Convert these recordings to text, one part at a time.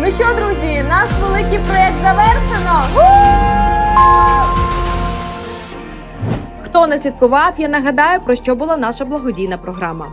Ну що, друзі, наш великий проєкт завершено. Хто не слідкував, я нагадаю, про що була наша благодійна програма.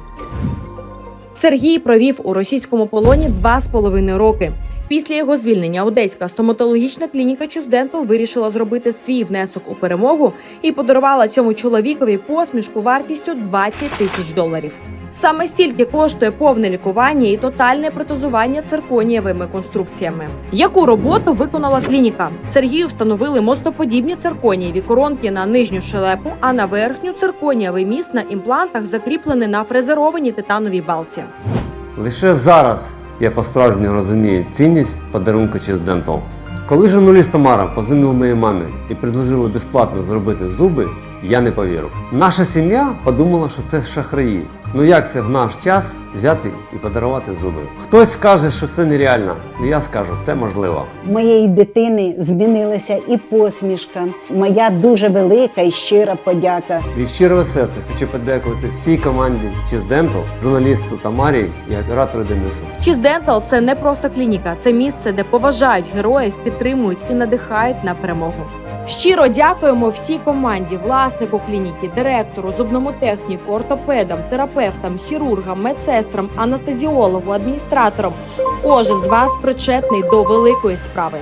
Сергій провів у російському полоні два з половиною роки. Після його звільнення Одеська стоматологічна клініка Чуздентал вирішила зробити свій внесок у перемогу і подарувала цьому чоловікові посмішку вартістю 20 тисяч доларів. Саме стільки коштує повне лікування і тотальне протезування цирконієвими конструкціями. Яку роботу виконала клініка? Сергію встановили мостоподібні цирконієві коронки на нижню щелепу, а на верхню цирконієвий міст на імплантах закріплений на фрезерованій титановій балці. Лише зараз я по-справжньому розумію цінність подарунка через Dental. Коли журналіст Тамара позвонила моїй мамі і предложила безплатно зробити зуби, я не повірив. Наша сім'я подумала, що це шахраї. Ну як це в наш час взяти і подарувати зуби? Хтось скаже, що це нереально, але я скажу, це можливо. У моєї дитини змінилася і посмішка. Моя дуже велика і щира подяка. Від щирого серця хочу подякувати всій команді Dental, журналісту Тамарі і оператору Денису. Чіздентал це не просто клініка, це місце, де поважають героїв, підтримують і надихають на перемогу. Щиро дякуємо всій команді, власнику клініки, директору, зубному техніку, ортопедам, терапевтам, хірургам, медсестрам, анестезіологу, адміністраторам. Кожен з вас причетний до великої справи.